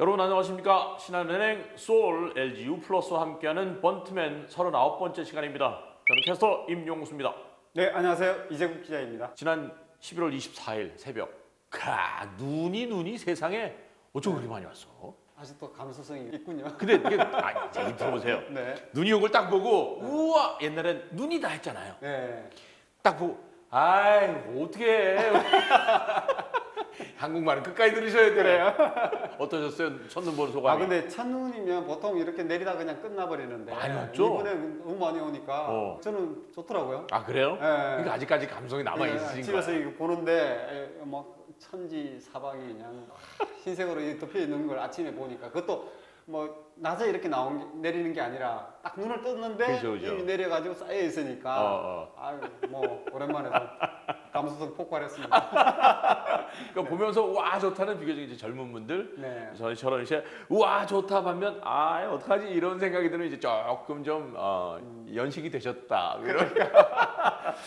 여러분 안녕하십니까 신한은행 소울 LGU 플러스와 함께하는 번트맨 39번째 시간입니다. 저는 캐스터 임용수입니다. 네, 안녕하세요. 이재국 기자입니다. 지난 11월 24일 새벽 가 눈이 눈이 세상에 어쩜 그렇게 많이 왔어? 아직도 감수성이 있군요. 근데 이게 아, 이제 들어보세요. 네. 눈이 온 걸 딱 보고 우와 옛날엔 눈이다 했잖아요. 네. 딱 보고 아이 어떻게 해? 한국말은 끝까지 들으셔야 돼요. 어떠셨어요? 첫눈 보는 아, 소감이? 근데 첫눈이면 보통 이렇게 내리다 그냥 끝나버리는데. 많이 왔죠? 이번에 너무 많이 오니까 어. 저는 좋더라고요. 아 그래요? 네. 그러니까 아직까지 감성이 남아 네, 있으신 집에서 거예요. 이거 보는데 에, 막 천지 사방이 그냥 흰색으로 이 덮여 있는 걸 아침에 보니까 그것도 뭐 낮에 이렇게 나온 게, 내리는 게 아니라 딱 눈을 떴는데 그죠, 그죠. 이미 내려가지고 쌓여 있으니까 어, 어. 아유 뭐 오랜만에 좀 감수성 폭발했습니다. 그러니까 보면서 와 좋다는 비교적 이제 젊은 분들 네. 저희처럼 이제 우와 좋다 반면 아 어떡하지 이런 생각이 들면 이제 조금 좀 어, 연식이 되셨다 이런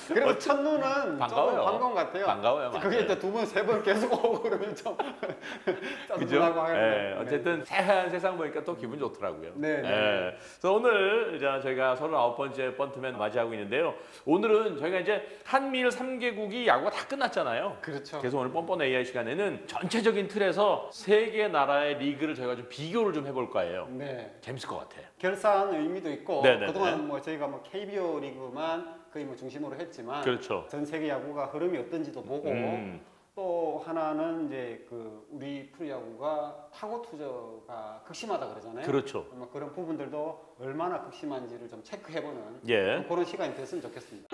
그래도 첫눈은 어, 반가워요. 조금 반가운 것 같아요. 반가워요. 그게 맞아요. 이제 두 번, 세 번 계속 오고 그러면 좀? 짜증나고 예, 하는데. 어쨌든 새하얀 세상 보니까 또 기분 좋더라고요. 네, 네. 예. 그래서 오늘 이제 저희가 39번째 번트맨 맞이하고 있는데요. 오늘은 저희가 이제 한미일 3개국 이 야구가 다 끝났잖아요. 그렇죠. 그래서 오늘 뻔뻔 AI 시간에는 전체적인 틀에서 세 개 나라의 리그를 저희가 좀 비교를 좀 해볼 거예요. 네. 재밌을 것 같아요. 결산 의미도 있고 네, 네, 그동안 뭐 저희가 뭐 KBO 리그만 거의 뭐 중심으로 했지만 그렇죠. 전 세계 야구가 흐름이 어떤지도 보고 음, 또 하나는 이제 그 우리 프로야구가 타고 투저가 극심하다 그러잖아요. 그렇죠. 뭐 그런 부분들도 얼마나 극심한지를 좀 체크해보는 예. 그런 시간이 됐으면 좋겠습니다.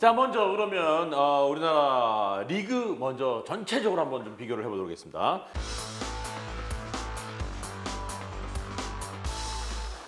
자, 먼저 그러면 어, 우리나라 리그 먼저 전체적으로 한번 좀 비교를 해보도록 하겠습니다.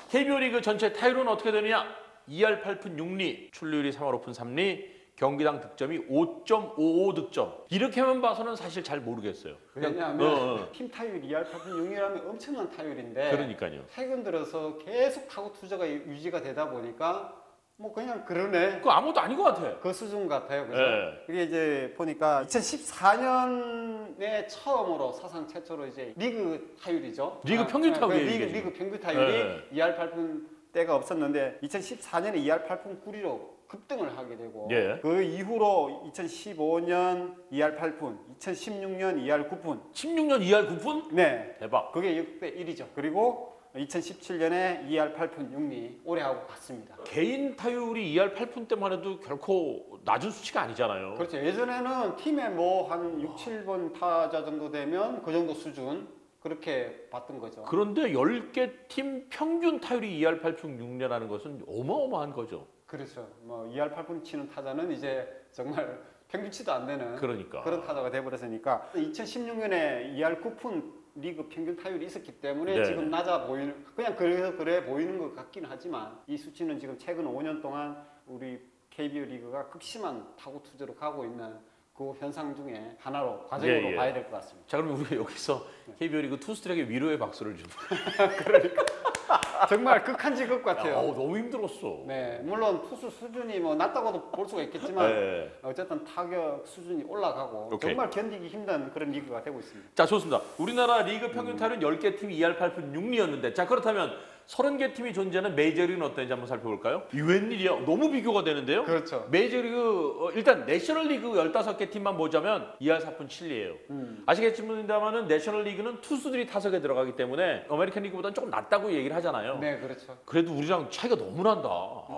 KBO 리그 전체 타율은 어떻게 되느냐? 2할 8푼 6리, 출루율이 3할 오픈 3리, 경기당 득점이 5.55 득점. 이렇게만 봐서는 사실 잘 모르겠어요. 왜냐하면 어, 어. 팀 타율 2할 8푼 6이라면 엄청난 타율인데 그러니까요. 최근 들어서 계속 타고 투자가 유지가 되다 보니까 뭐 그냥 그러네 그거 아무것도 아닌 것 같아. 그 수준 같아요. 그죠? 예. 이게 이제 보니까 2014년에 처음으로 사상 최초로 이제 리그 타율이죠. 리그 평균 그 타율이에요, 리그, 이게 리그 지금. 평균 타율이 예. 2할 8푼 때가 없었는데 2014년에 2할 8푼 9리로 급등을 하게 되고 예. 그 이후로 2015년 2할 8푼, 2016년 2할 9푼. 16년 2할 9푼? 네. 대박. 그게 역대 1위죠. 그리고 2017년에 2할 8푼 6리 올해 하고 같습니다. 개인 타율이 2할 8푼 때만 해도 결코 낮은 수치가 아니잖아요. 그렇죠. 예전에는 팀에 뭐 한 6, 7번 타자 정도 되면 그 정도 수준 그렇게 봤던 거죠. 그런데 10개 팀 평균 타율이 2할 8푼 6리라는 것은 어마어마한 거죠. 그렇죠. 뭐 2할 8푼 치는 타자는 이제 정말 평균치도 안 되는 그러니까. 그런 타자가 돼버렸으니까 2016년에 2할 9푼 리그 평균 타율이 있었기 때문에 네. 지금 낮아 보이는 그냥 그래서 그래 보이는 것 같긴 하지만 이 수치는 지금 최근 5년 동안 우리 KBO 리그가 극심한 타구 투자로 가고 있는 그 현상 중에 하나로 과정으로 예, 예. 봐야 될 것 같습니다. 자, 그러면 우리가 여기서 KBO 리그 투수들에게 위로의 박수를 좀. 정말 극한지 극 같아요. 어우, 너무 힘들었어. 네, 물론 투수 수준이 뭐 낮다고도 볼 수가 있겠지만 네. 어쨌든 타격 수준이 올라가고 오케이. 정말 견디기 힘든 그런 리그가 되고 있습니다. 자, 좋습니다. 우리나라 리그 음. 평균 타율은 10개 팀이 2할 8푼 6리였는데 자, 그렇다면 30개 팀이 존재하는 메이저리그는 어떤지 한번 살펴볼까요? 이 웬일이야? 너무 비교가 되는데요? 그렇죠. 메이저리그 어, 일단 내셔널리그 15개 팀만 보자면 2할 4푼 7리예요. 음. 아시겠지만은 내셔널리그는 투수들이 타석에 들어가기 때문에 아메리칸 리그보다는 조금 낫다고 얘기를 하잖아요. 네, 그렇죠. 그래도 우리랑 차이가 너무 난다.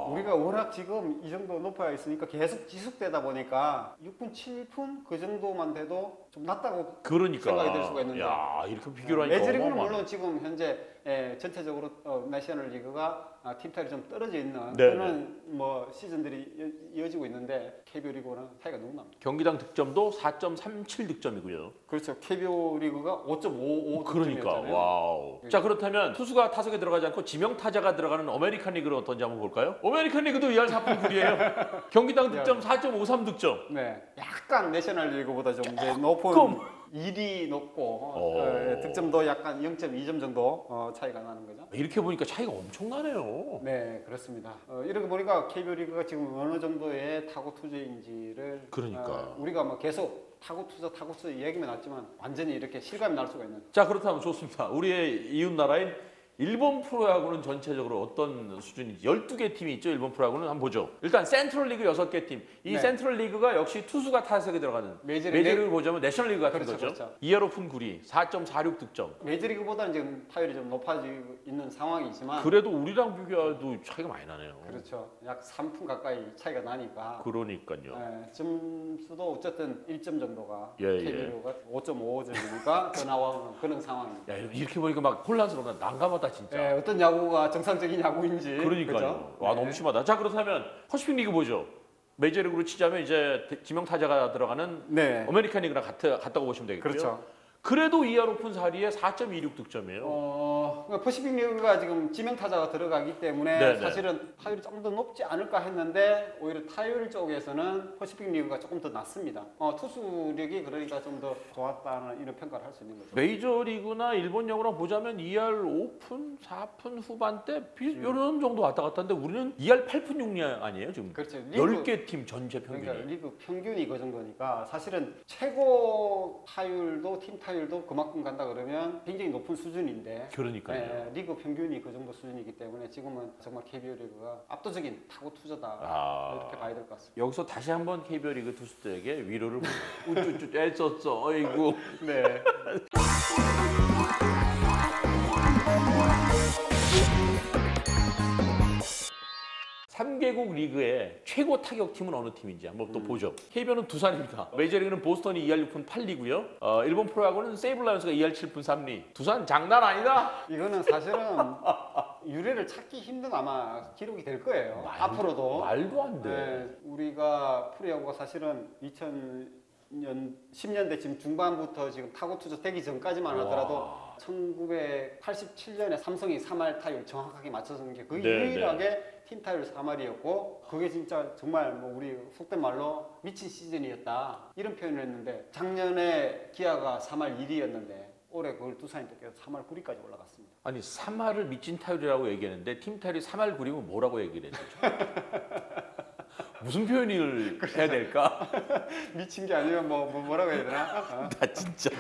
우리가 워낙 지금 이 정도 높아 있으니까 계속 지속되다 보니까 6분, 7분 그 정도만 돼도 좀 낮다고 그러니까. 생각이 들 수가 있는데. 야, 이렇게 비교를 하니까 메이저리그는. 물론 지금 현재 예, 전체적으로 어, 내셔널 리그가 아, 팀 타율이 좀 떨어져 있는 네, 그런 뭐 시즌들이 이- 이어지고 있는데 KBO 리그는 차이가 너무 납니다. 경기당 득점도 4.37 득점이고요. 그렇죠. KBO 리그가 5.55 그러니까 득점이었잖아요. 와우. 자 그렇다면 투수가 타석에 들어가지 않고 지명 타자가 들어가는 아메리칸 리그는 어떤지 한번 볼까요? 아메리칸 리그도 2할 4푼 9리예요. 경기당 득점 4.53 득점. 네, 약간 내셔널 리그보다 좀 이제 높은 조금. 일이 높고 오. 어, 득점도 약간 0.2점 정도 어, 차이가 나는 거죠. 이렇게 보니까 차이가 엄청나네요. 네, 그렇습니다. 어, 이렇게 보니까 KBO 리그가 지금 어느 정도의 타고 투자인지를 그러니까. 어, 우리가 뭐 계속 타고 투자, 타고 투자 얘기만 났지만 완전히 이렇게 실감이 날 수가 있는. 자 그렇다면 좋습니다. 우리의 이웃 나라인 일본 프로야구는 전체적으로 어떤 수준인지 12개 팀이 있죠. 일본 프로야구는 한번 보죠. 일단 센트럴 리그 6개 팀. 이 네. 센트럴 리그가 역시 투수가 타석에 들어가는 메이저리그 메이저리그 보자면 내셔널 리그 같은 그렇죠, 거죠. 그렇죠. 2할 오픈 9리 4.46 득점. 메이저리그보다는 지금 타율이 좀 높아지고 있는 상황이지만 그래도 우리랑 비교해도 차이가 많이 나네요. 그렇죠. 약 3분 가까이 차이가 나니까 그러니까요. 예, 점수도 어쨌든 1점 정도가 예, 예. KBO가 5.55점이니까 더 나오는 그런 상황입니다. 야 이렇게 보니까 막 혼란스럽다. 난감하다 진짜. 예, 어떤 야구가 정상적인 야구인지 그러니까요. 그죠? 와 네. 너무 심하다. 자 그렇다면 퍼시픽 리그 보죠. 메이저리그로 치자면 이제 대- 지명 타자가 들어가는 네. 아메리칸 리그랑 같다고 보시면 되겠고요. 그렇죠. 그래도 2할 오픈 4리에 4.26 득점이에요. 어, 그러니까 퍼시픽 리그가 지금 지명 타자가 들어가기 때문에 네, 네. 사실은 타율이 조금 더 높지 않을까 했는데 오히려 타율 쪽에서는 퍼시픽 리그가 조금 더 낮습니다. 어, 투수력이 그러니까 좀 더 좋았다는 이런 평가를 할 수 있는 거죠. 메이저 리그나 일본 야구랑 보자면 2할 오픈 4분 후반대 비 이런 정도 왔다 갔다 하는데 우리는 2할 8분 6리 아니에요 지금? 그렇죠. 10개 팀 전체 평균이. 그러니까 리그 평균이 그 정도니까 사실은 최고 타율도 팀 타율 도 그만큼 간다 그러면 굉장히 높은 수준인데 그러니까요. 예, 리그 평균이 그 정도 수준이기 때문에 지금은 정말 KBO 리그가 압도적인 타고 투자다 아. 이렇게 봐야 될 것 같습니다. 여기서 다시 한번 KBO 리그 투수들에게 위로를 우쭈쭈 애썼어. 어이구. 네. 삼개국 리그의 최고 타격팀은 어느 팀인지 한번 또 보죠. KBO는 두산입니다. 메이저리그는 보스턴이 2할 6분 8리고요. 어, 일본 프로야구는 세이블라이온스가 2할 7분 3리. 두산 장난 아니다. 이거는 사실은 유래를 찾기 힘든 아마 기록이 될 거예요. 말도- 앞으로도 말도 안 돼. 네, 우리가 프로야구가 사실은 2000년 10년대 지금 중반부터 지금 타고 투자 되기 전까지만 하더라도 와. 1987년에 삼성이 3할 타율 정확하게 맞춰준 게 거의 네, 유일하게 팀 타율 3할이었고 그게 진짜 정말 뭐 우리 속된 말로 미친 시즌이었다 이런 표현을 했는데 작년에 기아가 3할 1위였는데 올해 그걸 두산이 또 깨서 3할 9위까지 올라갔습니다. 아니 3할을 미친 타율이라고 얘기했는데 팀 타율이 3할 9리면 뭐라고 얘기를 했죠? 무슨 표현을 해야 될까? 미친 게 아니면 뭐, 뭐 뭐 라고 해야 되나? 어? 나 진짜.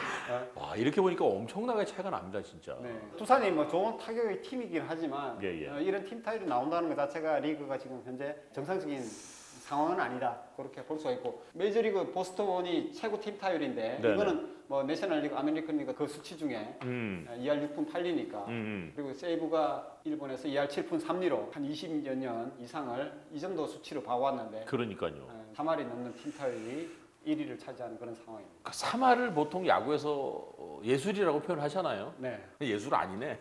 와 이렇게 보니까 엄청나게 차이가 납니다 진짜. 네. 두산이 뭐 좋은 타격의 팀이긴 하지만 예, 예. 어, 이런 팀 타율이 나온다는 것 자체가 리그가 지금 현재 정상적인 상황은 아니다 그렇게 볼 수가 있고 메이저리그 보스턴이 최고 팀 타율인데 네네. 이거는 뭐 내셔널리그, 아메리칸 리그 그 수치 중에 음. 2할 6분 8리니까 음, 음. 그리고 세이브가 일본에서 2할 7분 3리로 한 20여 년 이상을 이 정도 수치로 봐왔는데 그러니까요. 3할이 넘는 팀 타율이 1위를 차지하는 그런 상황입니다. 그 3할을 보통 야구에서 어, 예술이라고 표현하잖아요. 네. 예술 아니네.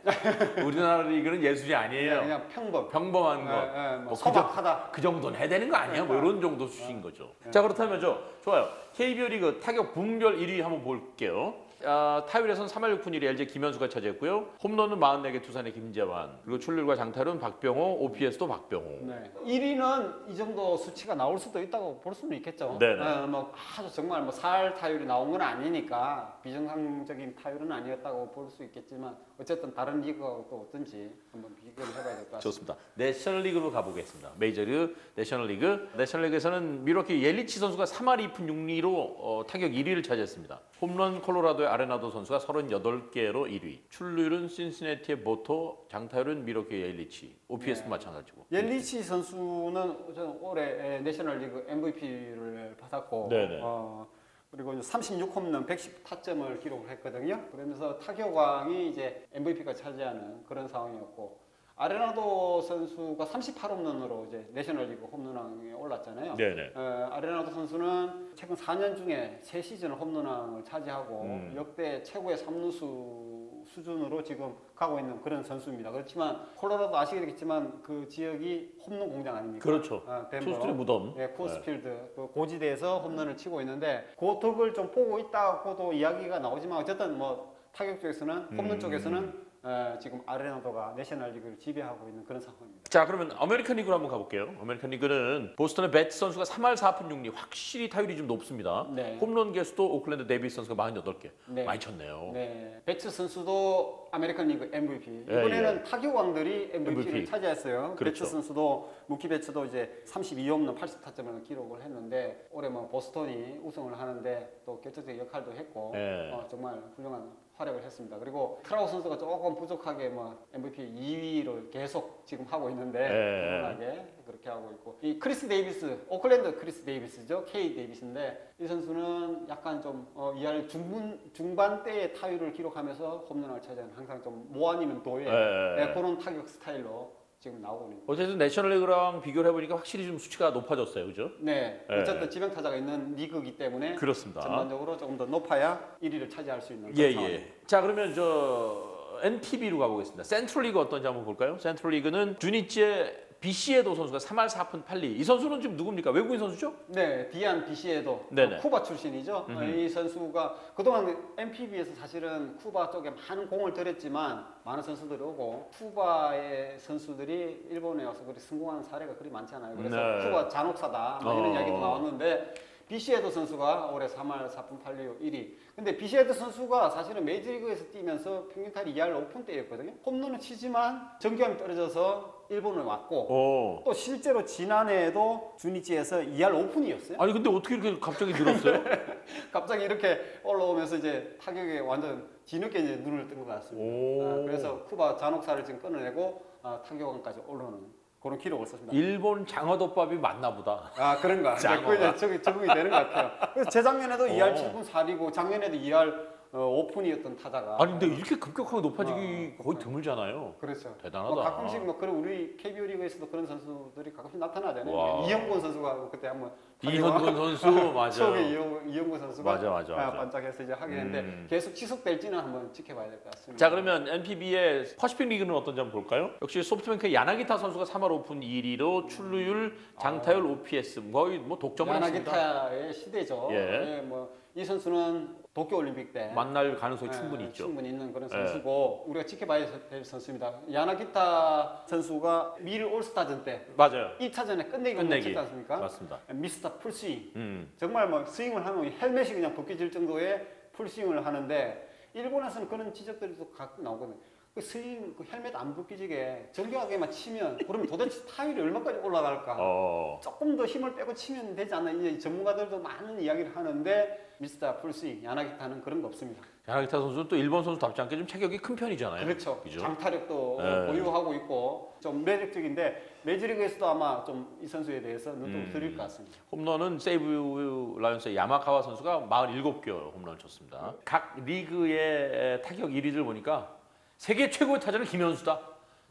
우리나라 리그는 예술이 아니에요. 그냥 평범. 평범한 거. 예, 예, 뭐뭐 소박하다. 그 정도는 해야 되는 거 아니야? 뭐 이런 정도 수준 거죠. 자 그렇다면 저 좋아요. KBO 리그 타격 분별 1위 한번 볼게요. 아, 타율에서는 3할 6푼 1위 LG 김현수가 차지했고요. 홈런은 44개 투산의 김재환. 그리고 출루율과 장타율은 박병호, OPS도 박병호. 네. 1위는 이 정도 수치가 나올 수도 있다고 볼 수는 있겠죠. 네네. 어, 뭐 아주 정말 뭐 4할 타율이 나온 건 아니니까 비정상적인 타율은 아니었다고 볼 수 있겠지만 어쨌든 다른 리그하고 또 어떤지 한번 비교를 해봐야 될 것 같습니다. 좋습니다. 내셔널리그로 가보겠습니다. 메이저리그, 내셔널리그. 내셔널리그에서는 미러키 옐리치 선수가 3할 2푼 6리로 어, 타격 1위를 차지했습니다. 홈런 콜로라도의 아레나도 선수가 38개로 1위. 출루율은 신시내티의 보토, 장타율은 미러키 옐리치, OPS도 네. 마찬가지고. 옐리치 선수는 저는 올해 내셔널리그 MVP를 받았고 네네. 어, 그리고 36홈런 110타점을 기록을 했거든요. 그러면서 타격왕이 이제 MVP가 차지하는 그런 상황이었고 아레나도 선수가 38홈런으로 이제 내셔널리그 홈런왕에 올랐잖아요. 네네. 어, 아레나도 선수는 최근 4년 중에 3시즌을 홈런왕을 차지하고 음. 역대 최고의 삼루수 수준으로 지금 가고 있는 그런 선수입니다. 그렇지만 콜로라도 아시겠지만 그 지역이 홈런 공장 아닙니까? 그렇죠. 어. 투수들의 무덤. 네, 코스필드 그 고지대에서 홈런을 치고 있는데 그 덕을 좀 보고 있다고도 이야기가 나오지만 어쨌든 뭐 타격 쪽에서는 홈런 음. 쪽에서는 어, 지금 아레나도가 내셔널 리그를 지배하고 있는 그런 상황입니다. 자 그러면 아메리칸 리그로 한번 가볼게요. 아메리칸 리그는 보스턴의 배트 선수가 3할 4푼 6리 확실히 타율이 좀 높습니다. 네. 홈런 개수도 오클랜드 데이비스 선수가 48개 네. 많이 쳤네요. 네, 배츠 선수도 아메리칸 리그 MVP. 예, 이번에는 타격왕들이 MVP를 MVP. 차지했어요. 그렇죠. 배츠 선수도 무키 배츠도 이제 32홈런 80타점을 기록을 했는데 올해 뭐 보스턴이 우승을 하는데 또 결정적인 역할도 했고 예. 어, 정말 훌륭한 활약을 했습니다. 그리고 트라우 선수가 조금 부족하게 뭐 MVP 2위를 계속 지금 하고 있는데 예. 꾸준하게 그렇게 하고 있고 이 크리스 데이비스 오클랜드 크리스 데이비스죠 K 데이비스인데 이 선수는 약간 좀 어, 2할 중분 중반대의 타율을 기록하면서 홈런을 차지하는 항상 좀 모 아니면 도의 예. 네, 그런 타격 스타일로 지금 나오고 있는. 어쨌든 내셔널리그랑 비교를 해보니까 확실히 좀 수치가 높아졌어요, 그죠? 네, 예. 어쨌든 지명 타자가 있는 리그이기 때문에 그렇습니다. 전반적으로 조금 더 높아야 1위를 차지할 수 있는 예, 상황입니다. 예. 자, 그러면 저 NTB로 가보겠습니다. 센트럴리그 어떤지 한번 볼까요? 센트럴리그는 주니치의 비시에도 선수가 3할 4푼 8리. 이 선수는 지금 누굽니까? 외국인 선수죠? 네, 디안 비시에도 네네. 쿠바 출신이죠. 음흠. 어, 이 선수가 그동안 MPB에서 사실은 쿠바 쪽에 많은 공을 들였지만 많은 선수들이 오고 쿠바의 선수들이 일본에 와서 그리 성공하는 사례가 그리 많지 않아요. 그래서 네. 쿠바 잔혹사다 뭐 이런 어. 이야기도 나왔는데 비시에도 선수가 올해 3할 4푼 8리 1위. 근데 비시에도 선수가 사실은 메이저리그에서 뛰면서 평균 타율 2할 5푼 대였거든요. 홈런을 치지만 정교함이 떨어져서 일본을 왔고 오. 또 실제로 지난해에도 주니치에서 2할 5푼이었어요. 아니 근데 어떻게 이렇게 갑자기 늘었어요? 갑자기 이렇게 올라오면서 이제 타격에 완전 뒤늦게 이제 눈을 뜬 것 같습니다. 오. 아, 그래서 쿠바 잔혹사를 지금 끊어내고 아, 타격왕까지 올라오는 그런 기록을 썼습니다. 일본 장어덮밥이 맞나 보다. 아 그런가? 그 이제 적이 적응이 되는 것 같아요. 그래서 재작년에도 2할 오. 7푼 4리고 작년에도 2할 어, 5푼이었던 타자가 아니 근데 이렇게 급격하게 높아지기 어. 거의 드물잖아요. 그렇죠. 대단하다. 뭐 가끔씩 뭐 그런 우리 KBO 리그에서도 그런 선수들이 가끔씩 나타나잖아요. 와. 이영권 선수가 그때 한번 이현돈 선수 맞아. 추억의 이영, 이영권 선수가 맞아, 맞아, 아, 맞아. 반짝해서 이제 하게 했는데 음. 계속 지속될지는 한번 지켜봐야 될 것 같습니다. 자 그러면 NPB의 퍼시픽 리그는 어떤지 한번 볼까요? 역시 소프트뱅크 야나기타 선수가 3할 오픈 1위로 출루율, 장타율, OPS 거의 뭐 독점을 했습니다. 야나기타의 시대죠. 예. 예, 뭐이 선수는 도쿄 올림픽 때 만날 가능성이 예, 충분히 있죠. 충분히 있는 그런 예. 선수고 우리가 지켜봐야 될 선수입니다. 야나기타 선수가 미르 올스타전 때 맞아요. 1차전에 끝내기 끝내기. 못했지 않습니까? 맞습니다. 미스터 풀스윙 음. 정말 뭐 스윙을 하면 헬멧이 그냥 벗겨질 정도의 풀스윙을 하는데 일본에서는 그런 지적들이 또 가끔 나오거든요. 그 스윙, 그 헬멧 안 벗기지게 정교하게만 치면 그러면 도대체 타율이 얼마까지 올라갈까? 어. 조금 더 힘을 빼고 치면 되지 않나? 이제 전문가들도 많은 이야기를 하는데 미스터 풀스윙, 야나기타는 그런 거 없습니다. 야나기타 선수는 또 일본 선수답지 않게 좀 체격이 큰 편이잖아요. 그렇죠. 그죠? 장타력도 네. 보유하고 있고 좀 매력적인데 메이저리그에서도 아마 좀 이 선수에 대해서 눈독 음. 들일 것 같습니다. 홈런은 세이브 라이온스의 야마카와 선수가 47개 홈런을 쳤습니다. 각 리그의 타격 1위를 보니까 세계 최고의 타자는 김현수다.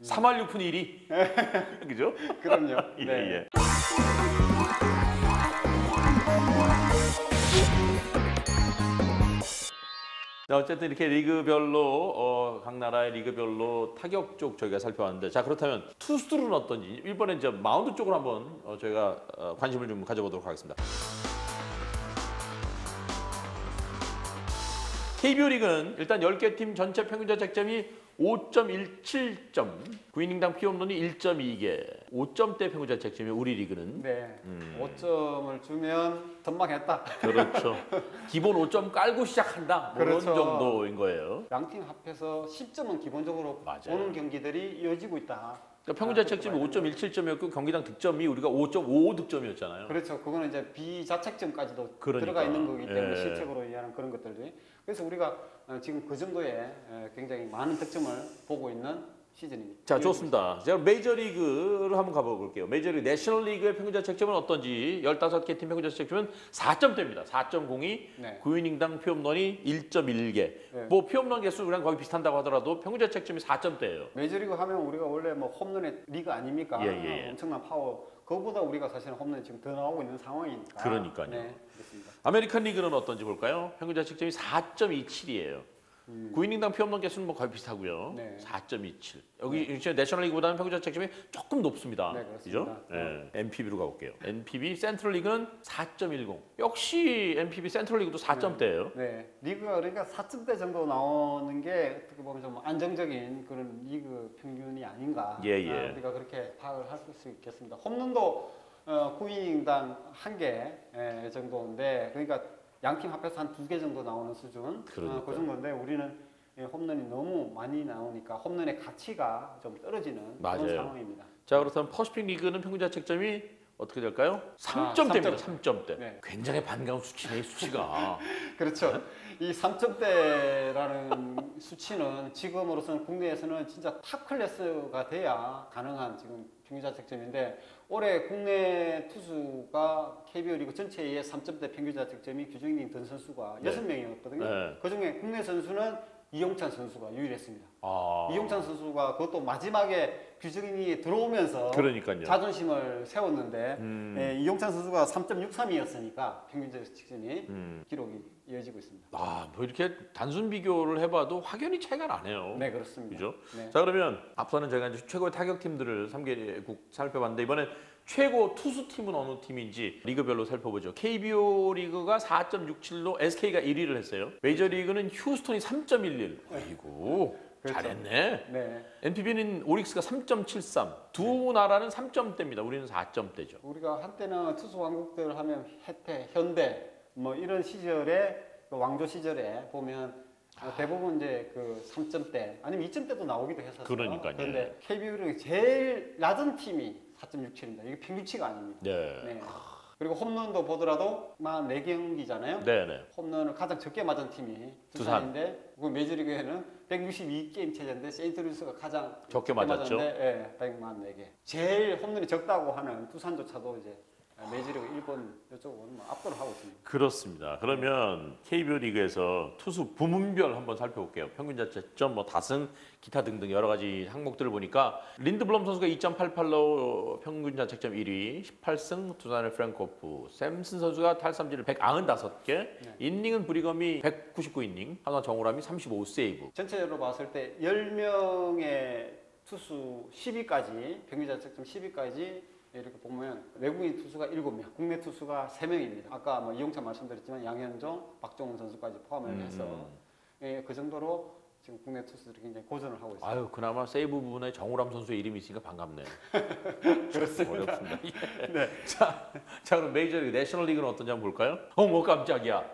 3할 6푼 1위. 그죠? 그럼요. 예, 네. 예. 자, 어쨌든 이렇게 리그별로 어, 각 나라의 리그별로 타격 쪽 저희가 살펴봤는데 자 그렇다면 투수들은 어떤지 이번에 이제 마운드 쪽으로 한번 어, 저희가 어, 관심을 좀 가져보도록 하겠습니다. KBO 리그는 일단 10개 팀 전체 평균 자책점이 5.17점, 9이닝당 피홈런이 1.2개, 5점대 평균 자책점이 우리 리그는 네. 음. 5점을 주면 선망했다. 그렇죠. 기본 5점 깔고 시작한다. 뭐 그렇죠. 그런 정도인 거예요. 양팀 합해서 10점은 기본적으로 맞아요. 오는 경기들이 이어지고 있다. 그러니까 평균 자책점이 5.17점이었고 경기당 득점이 우리가 5.55 득점이었잖아요. 그렇죠. 그거는 이제 비자책점까지도 그러니까. 들어가 있는 거기 때문에 예. 실책으로 이해하는 그런 것들이. 그래서 우리가 어, 지금 그 정도의 에, 굉장히 많은 득점을 보고 있는 시즌입니다. 자, 좋습니다. 제가 메이저리그를 한번 가볼게요. 메이저리그 내셔널리그의 평균 자책점은 어떤지 15개 팀 평균 자책점은 4점대입니다. 4.02. 네. 9이닝당 피홈런이 1.1개. 네. 뭐 피홈런 개수랑 거의 비슷한다고 하더라도 평균 자책점이 4점대예요. 메이저리그 하면 우리가 원래 뭐 홈런의 리그 아닙니까? 예, 예, 예. 엄청난 파워. 그거보다 우리가 사실은 홈런이 지금 더 나오고 있는 상황이니까. 그러니까요. 네, 그렇습니다. 아메리칸 리그는 어떤지 볼까요? 평균 자책점이 4.27이에요. 9이닝당 피홈런 개수는 뭐 거의 비슷하고요. 네. 4.27. 여기 네. 내셔널리그보다는 평균 자책점이 조금 높습니다. 네. 그죠? 네. NPB로 가볼게요. NPB 센트럴리그는 4.10. 역시 NPB 센트럴리그도 4점대예요. 네, 리그가 그러니까 4점대 정도 나오는 게 어떻게 보면 좀 안정적인 그런 리그 평균이 아닌가. 예, 예. 아, 우리가 그렇게 파악을 할 수 있겠습니다. 홈런도 어, 9이닝당 한 개 정도인데, 그러니까 양팀 합해서 한 두 개 정도 나오는 수준. 그러니까요. 어, 그 정도인데 우리는 예, 홈런이 너무 많이 나오니까 홈런의 가치가 좀 떨어지는 맞아요. 그런 상황입니다. 자, 그렇다면 퍼시픽 리그는 평균 자책점이 어떻게 될까요? 아, 3점대입니다. 삼 3점대. 네. 굉장히 반가운 수치네, 이 수치가. 그렇죠. 이 3점대라는 수치는 지금으로서는 국내에서는 진짜 탑 클래스가 돼야 가능한 지금 평균자책점인데 올해 국내 투수가 KBO 리그 전체의 3점대 평균자책점이 규정인 든 선수가 네. 6명이었거든요. 네. 그 중에 국내 선수는 이용찬 선수가 유일했습니다. 아. 이용찬 선수가 그것도 마지막에 규정인이 들어오면서 그러니까요. 자존심을 세웠는데 음. 예, 이용찬 선수가 3.63이었으니까 평균적 직전이 음. 기록이 이어지고 있습니다. 아, 뭐 이렇게 단순 비교를 해봐도 확연히 차이가 나네요. 네 그렇습니다. 그죠? 네. 자 그러면 앞서는 저희가 이제 최고의 타격팀들을 3개국 살펴봤는데 이번엔 최고 투수팀은 어느 팀인지 리그별로 살펴보죠. KBO 리그가 4.67로 SK가 1위를 했어요. 메이저리그는 휴스턴이 3.11. 아이고 그렇죠. 잘했네. 네. NPB는 오릭스가 3.73. 두 나라는 3점대입니다. 우리는 4점대죠. 우리가 한때는 투수 왕국들 하면 혜태, 현대 뭐 이런 시절에 그 왕조 시절에 보면 어, 대부분 이제 그 3점대 아니면 2점대도 나오기도 했었어요. 그러니까요. 그런데 KBO 리그 제일 낮은 팀이 4.67입니다. 이게 평균치가 아닙니다. 네. 네. 그리고 홈런도 보더라도 44경기잖아요. 네 네. 홈런을 가장 적게 맞은 팀이 두산. 두산인데 그 메이저리그에는 162게임 체제인데 세인트루이스가 가장 적게 맞았죠. 맞았는데 예, 104개. 제일 홈런이 적다고 하는 두산조차도 이제 메이저리그 일본 이쪽은 뭐 압도를 하고 있습니다. 그렇습니다. 그러면 KBO 리그에서 투수 부문별 한번 살펴볼게요. 평균 자책점, 뭐 다승, 기타 등등 여러 가지 항목들을 보니까 린드블럼 선수가 2.88로 평균 자책점 1위, 18승 두산의 프랭코프, 샘슨 선수가 탈삼진을 195개, 인닝은 브리검이 199이닝, 하나 정우람이 35세이브. 전체적으로 봤을 때 10명의 투수 10위까지 평균 자책점 10위까지 이렇게 보면 외국인 투수가 7명, 국내 투수가 3명입니다. 아까 뭐 이용찬 말씀드렸지만 양현종, 박종훈 선수까지 포함을 음. 해서 예, 그 정도로 지금 국내 투수들이 굉장히 고전을 하고 있습니다. 아유, 그나마 세이브 부분에 정우람 선수의 이름이 있으니까 반갑네요. 그렇습니다. 어렵습니다. 예. 자, 자 그럼 메이저리그 내셔널리그는 어떤지 한번 볼까요? 어머 깜짝이야.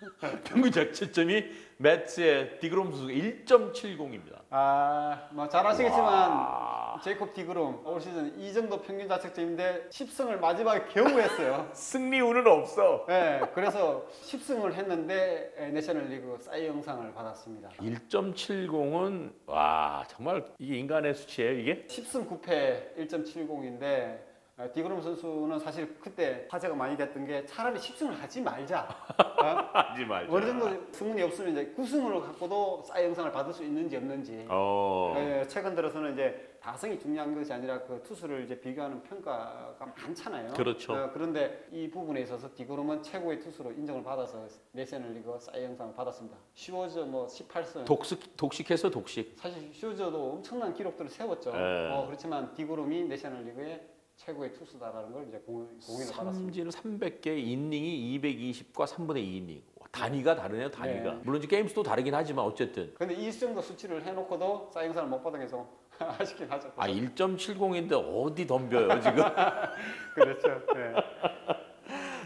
평균 자책점이 매츠의 디그롬 선수가 1.70입니다. 아, 뭐 잘 아시겠지만 제이콥 디그롬 올 시즌 이 정도 평균 자책점인데 10승을 마지막에 겨우 했어요. 승리 운은 없어. 네, 그래서 10승을 했는데 에, 내셔널리그 싸이 영상을 받았습니다. 1.70은 와 정말 이게 인간의 수치예요 이게? 10승 9패 1.70인데 어, 디그롬 선수는 사실 그때 화제가 많이 됐던 게 차라리 10승을 하지 말자. 어? 하지 말자. 어느 정도 승문이 없으면 이제 9승으로 갖고도 싸이 영상을 받을 수 있는지 없는지. 어. 예, 최근 들어서는 이제 다승이 중요한 것이 아니라 그 투수를 이제 비교하는 평가가 많잖아요. 그렇죠. 어, 그런데 이 부분에 있어서 디그롬은 최고의 투수로 인정을 받아서 내셔널 리그 싸이 영상을 받았습니다. 슈워저 뭐 18승. 독식 독식해서 독식. 사실 슈워저도 엄청난 기록들을 세웠죠. 네. 어, 그렇지만 디그롬이 내셔널 리그의 최고의 투수다라는 걸 이제 공, 공인을. 삼진을 300개, 인닝이 220과 3분의 2이닝. 단위가 다르네요 단위가. 네. 물론 이제 게임수도 다르긴 하지만 어쨌든. 근데 이 정도 수치를 해놓고도 영상을 못 받은 게좀 아쉽긴 하죠. 아 1.70인데 어디 덤벼요 지금? 그렇죠. 네.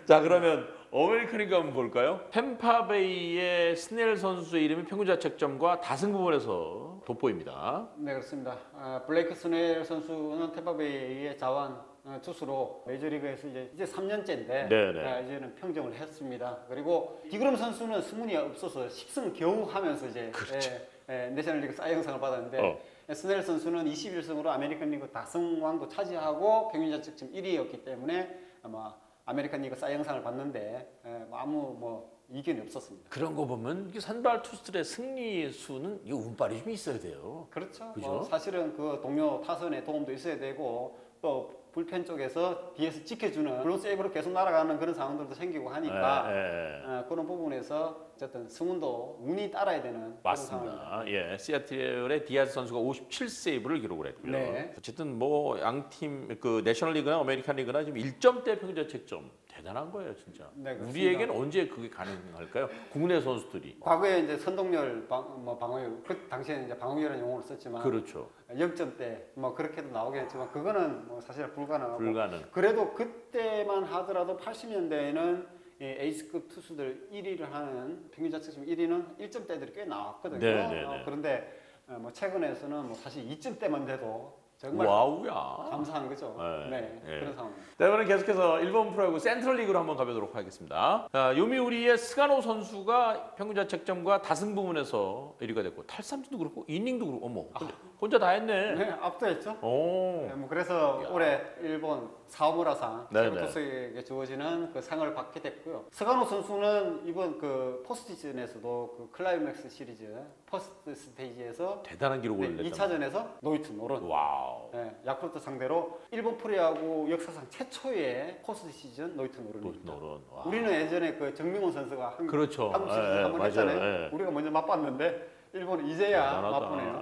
자 그러면 어메리칸리그 한번 볼까요? 템파베이의 스넬 선수의 이름이 평균 자책점과 다승 부분에서 돋보입니다. 네 그렇습니다. 아, 블레이크 스넬 선수는 템파베이의 자완 어, 투수로 메이저리그에서 이제 이제 3년째인데 네네. 이제는 평정을 했습니다. 그리고 디그럼 선수는 승문이 없어서 10승 겨우 하면서 이제 예, 예, 내셔널리그 싸이 영상을 받았는데 어. 스넬 선수는 21승으로 아메리칸 리그 다승왕도 차지하고 평균 자책점 1위였기 때문에 아마 아메리칸 리그 싸이 영상을 받는데 예, 뭐 아무 뭐 이견이 없었습니다. 그런 거 보면 선발 투수들의 승리 수는 이 운빨이 좀 있어야 돼요. 그렇죠. 그죠? 뭐 사실은 그 동료 타선의 도움도 있어야 되고 또 불펜 쪽에서 뒤에서 지켜주는 블론 세이브로 계속 날아가는 그런 상황들도 생기고 하니까 예, 예. 어, 그런 부분에서 어쨌든 승운도 운이 따라야 되는. 맞습니다. 예, 시애틀의 디아즈 선수가 57세이브를 기록을 했고요. 네. 어쨌든 뭐 양 팀 그 내셔널리그나 아메리칸 리그나 지금 1점대 평균 자책점 대단한 거예요, 진짜. 네. 우리에겐 언제 그게 가능할까요? 국내 선수들이. 과거에 이제 선동열 방, 뭐 방어율 그 당시에는 이제 방어율이라는 용어를 썼지만 그렇죠. 0점대 뭐 그렇게도 나오긴 했지만 그거는 뭐 사실 불가능하고 불가능. 그래도 그때만 하더라도 80년대에는 에이스급 투수들 1위를 하는 평균 자책점 1위는 1점대들이 꽤 나왔거든요. 네, 네, 어, 네. 그런데 어, 뭐 최근에서는 뭐 사실 2점대만 돼도 정말 와우야. 감사한 거죠. 네, 네, 네. 그런 상황입니다. 자, 이번엔 계속해서 일본 프로야구 센트럴 리그로 한번 가보도록 하겠습니다. 자, 요미우리의 스가노 선수가 평균 자책점과 다승 부문에서 1위가 됐고 탈삼진도 그렇고 이닝도 그렇고 어머 혼자, 혼자 다 했네. 네, 압도했죠. 오. 네, 뭐 그래서 올해 일본 네, 최고 네. 투수에게 주어지는 그 상을 받게 됐고요. 스가노 선수는 이번 그 포스트 시즌에서도 그 클라이맥스 시리즈 퍼스트 스테이지에서 대단한 기록을 네, 냈다. 2차전에서 노이트 노런 와우. 네, 야쿠르트 상대로 일본 프로야구 역사상 최초의 포스트 시즌 노이트 또 노런입니다. 노런. 와. 우리는 예전에 그 정명훈 선수가 한, 그렇죠. 한국 시리즈 예, 한번 맞아요. 했잖아요. 예. 우리가 먼저 맛봤는데 일본은 이제야. 맛보네요.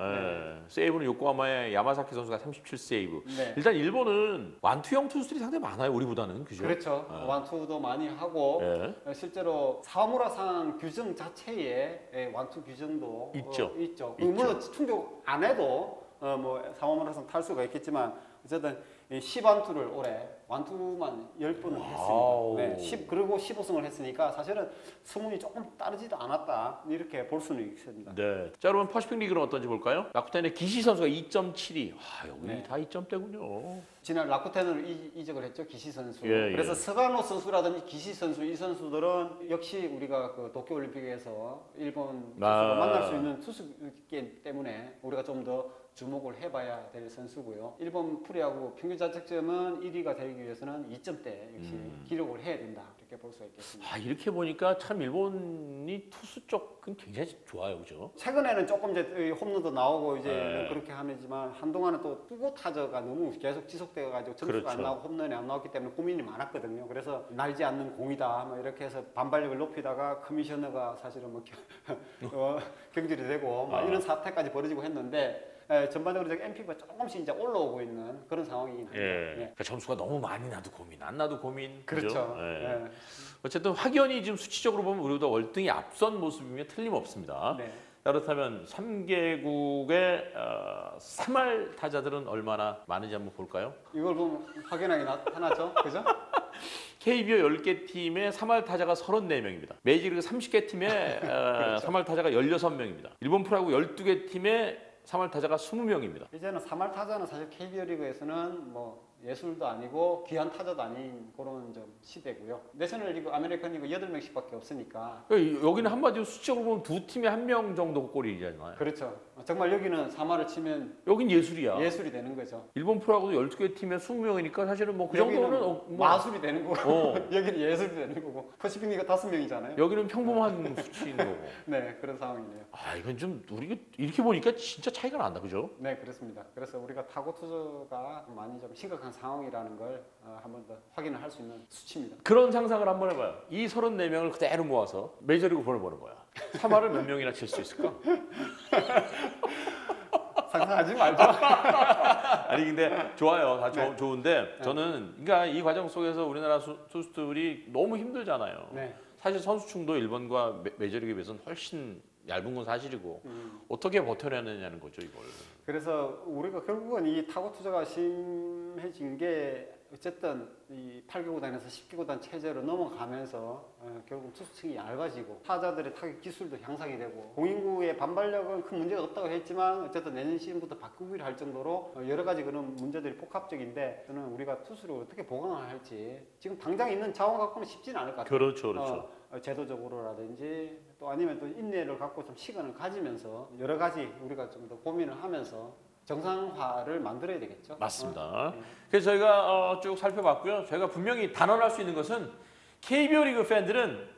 예. 세이브는 요코하마의 야마사키 선수가 37세이브. 네. 네. 일단 일본은 완투형 투수들이 상당히 많아요. 우리보다는 그죠? 그렇죠. 예. 완투도 많이 하고 예. 어, 실제로 사무라상 규정 자체에 예, 완투 규정도 있죠. 어, 있죠. 있죠. 물론 충족 안 해도 어, 뭐 사무라상 탈수가 있겠지만 어쨌든 이 10완투를 올해 완투만 10번을 와우. 했습니다. 네, 10 그리고 15승을 했으니까 사실은 승운이 조금 따르지도 않았다 이렇게 볼 수는 있습니다. 네. 자, 여러분 퍼시픽 리그는 어떤지 볼까요? 라쿠텐의 기시 선수가 2.72. 아, 여기 네. 다 2점대군요. 지난 라쿠텐으로 이- 이적을 했죠 기시 선수. 예, 예. 그래서 스가노 선수라든지 기시 선수 이 선수들은 역시 우리가 그 도쿄 올림픽에서 일본 투수를 아. 만날 수 있는 투수이기 때문에 우리가 좀더 주목을 해봐야 될 선수고요. 일본 프로야구 평균 자책점은 1위가 되기 위해서는 2점대 역시 음. 기록을 해야 된다 이렇게 볼 수가 있겠습니다. 아, 이렇게 보니까 참 일본이 투수 쪽은 굉장히 좋아요. 그죠? 최근에는 조금 이제 이 홈런도 나오고 이제 네. 그렇게 하지만 한동안은 또 투고 타저가 너무 계속 지속되어 가지고 점수가 그렇죠. 안 나오고 홈런이 안 나왔기 때문에 고민이 많았거든요. 그래서 날지 않는 공이다 뭐 이렇게 해서 반발력을 높이다가 커미셔너가 사실은 뭐 겨- 어, 경질이 되고 뭐 아. 이런 사태까지 벌어지고 했는데 에, 전반적으로 이제 MP가 조금씩 이제 올라오고 있는 그런 상황이긴 합니다. 예. 예. 그러니까 점수가 너무 많이 나도 고민, 안 나도 고민. 그죠? 그렇죠. 예. 예. 어쨌든 확연히 지금 수치적으로 보면 우리보다 월등히 앞선 모습이면 틀림없습니다. 네. 자, 그렇다면 3개국의 어, 3할 타자들은 얼마나 많은지 한번 볼까요? 이걸 보면 확연하게 나타나죠. 그죠? KBO 10개 팀의 3할 타자가 34명입니다. 메이저리그 30개 팀의 어, 3할 타자가 16명입니다. 일본 프로야구 12개 팀의 3할 타자가 20명입니다. 이제는 3할 타자는 사실 KBO 리그에서는 뭐 예술도 아니고 귀한 타자도 아닌 그런 좀 시대고요. 내셔널 리그, 아메리칸 리그 8명씩밖에 없으니까 그러니까 여기는 한마디로 수치적으로 보면 두 팀에 한 명 정도 골이잖아요. 그렇죠. 정말 여기는 3할을 치면 여긴 예술이야. 예술이 되는 거죠. 일본 프로야구도 12개 팀에 20명이니까 사실은 뭐 그 정도는 어, 뭐 마술이 되는 거고 어. 여기는 예술이 되는 거고 퍼시픽 리그 5명이잖아요. 여기는 평범한 수치인 거고. 네, 그런 상황이네요. 아 이건 좀 우리가 이렇게 보니까 진짜 차이가 난다, 그죠? 네, 그렇습니다. 그래서 우리가 타고 투자가 많이 좀 심각한 상황이라는 걸 어, 한번 더 확인을 할 수 있는 수치입니다. 그런 상상을 한번 해봐요. 이 34명을 그대로 모아서 메이저리그 보내보는 거야. 3할을 몇 명이나 칠 수 있을까? 상상하지 말죠. 아니 근데 좋아요, 다 네. 좋, 은데 저는 그러니까 이 과정 속에서 우리나라 수- 투수들이 너무 힘들잖아요. 네. 사실 선수층도 일본과 메- 메이저리그에 비해서는 훨씬 얇은 건 사실이고 음. 어떻게 버텨내느냐는 거죠 이걸. 그래서 우리가 결국은 이 타고 투자가 심해진 게 어쨌든 이 8개 구단에서 10개 구단 체제로 넘어가면서 어, 결국 투수층이 얇아지고 타자들의 타격 기술도 향상이 되고 공인구의 반발력은 큰 문제가 없다고 했지만 어쨌든 내년 시즌부터 바꾸기로 할 정도로 어, 여러 가지 그런 문제들이 복합적인데 저는 우리가 투수를 어떻게 보강을 할지 지금 당장 있는 자원 갖고는 쉽지는 않을 것 같아요. 그렇죠, 그렇죠. 어, 어, 제도적으로라든지 또 아니면 또 인내를 갖고 좀 시간을 가지면서 여러 가지 우리가 좀 더 고민을 하면서 정상화를 만들어야 되겠죠. 맞습니다. 네. 그래서 저희가 어, 쭉 살펴봤고요. 저희가 분명히 단언할 수 있는 것은 KBO 리그 팬들은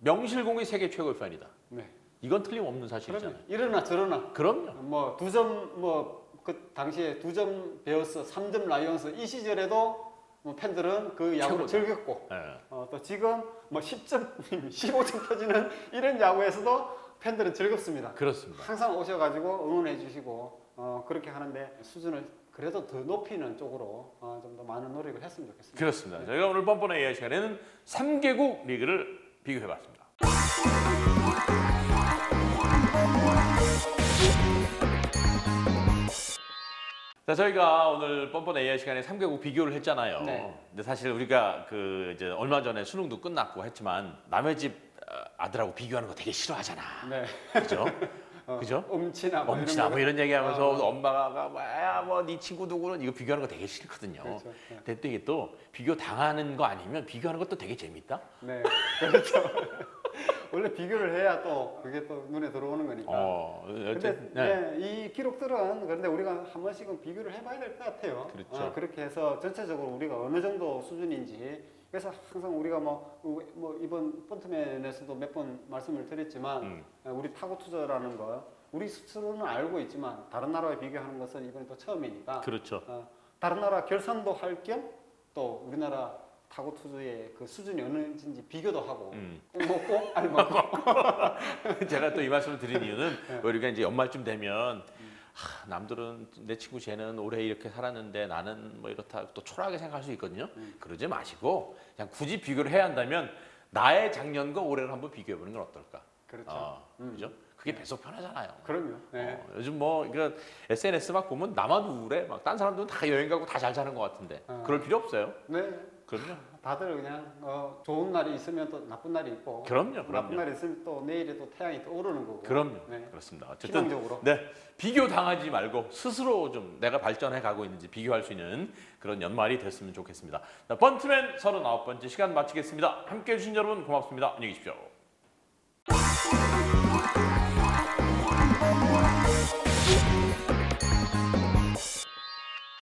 명실공히 세계 최고의 팬이다. 네. 이건 틀림없는 사실이잖아요. 이러나 저러나 그럼요. 뭐 두 점 뭐 그 당시에 두 점 베어스, 3점 라이온스 이 시절에도 뭐 팬들은 그 야구를 최고다. 즐겼고 예. 어, 또 지금 뭐 10점, 15점 터지는 이런 야구에서도 팬들은 즐겁습니다. 그렇습니다. 항상 오셔가지고 응원해 주시고 어, 그렇게 하는데 수준을 그래도 더 높이는 쪽으로 어, 좀 더 많은 노력을 했으면 좋겠습니다. 그렇습니다. 저희가 오늘 뻔뻔한 AI 시간에는 3개국 리그를 비교해봤습니다. 자, 저희가 오늘 뻔뻔 AI 시간에 3개국 비교를 했잖아요. 네. 근데 사실 우리가 그 이제 얼마 전에 수능도 끝났고 했지만 남의 집 어, 아들하고 비교하는 거 되게 싫어하잖아. 네. 그죠? 어, 그죠? 엄치나 뭐 엄친아 뭐 이런 얘기하면서 어. 엄마가 뭐야 뭐네 친구 누구는 이거 비교하는 거 되게 싫거든요. 그렇죠. 네. 근데 이게 또 비교 당하는 거 아니면 비교하는 것도 되게 재밌다. 네, 그렇죠. 원래 비교를 해야 또 그게 또 눈에 들어오는 거니까. 어, 근데 어쨌든 네. 네, 이 기록들은 그런데 우리가 한 번씩은 비교를 해봐야 될 것 같아요. 그렇죠. 어, 그렇게 해서 전체적으로 우리가 어느 정도 수준인지 그래서 항상 우리가 뭐, 뭐 이번 펀트맨에서도 몇 번 말씀을 드렸지만 음. 어, 우리 타고 투자라는 거 우리 스스로는 알고 있지만 다른 나라와 비교하는 것은 이번에 또 처음이니까 그렇죠. 어, 다른 나라 결산도 할 겸 또 우리나라 타고 투자의 그 수준이 어느인지 비교도 하고 음. 꼭 먹고 알 먹고 제가 또 이 말씀을 드린 이유는 네. 우리가 이제 연말쯤 되면 하, 남들은 내 친구 쟤는 올해 이렇게 살았는데 나는 뭐 이렇다 또 초라하게 생각할 수 있거든요. 음. 그러지 마시고 그냥 굳이 비교를 해야 한다면 나의 작년과 올해를 한번 비교해 보는 건 어떨까? 그렇죠. 어, 음. 그죠? 그게 배속 편하잖아요. 그럼요. 네. 어, 요즘 뭐 그러니까 SNS 막 보면 나만 우울해. 막 딴 사람들은 다 여행 가고 다 잘 사는 것 같은데 어. 그럴 필요 없어요. 네. 그럼요. 다들 그냥 어, 좋은 날이 있으면 또 나쁜 날이 있고 그럼요. 나쁜 그럼요. 날이 있으면 또 내일에 또 태양이 또 오르는 거고 그럼요. 네. 그렇습니다. 어쨌든 희망적으로 네 비교 당하지 말고 스스로 좀 내가 발전해 가고 있는지 비교할 수 있는 그런 연말이 됐으면 좋겠습니다. 자, 번트맨 39번째 시간 마치겠습니다. 함께해 주신 여러분 고맙습니다. 안녕히 계십시오.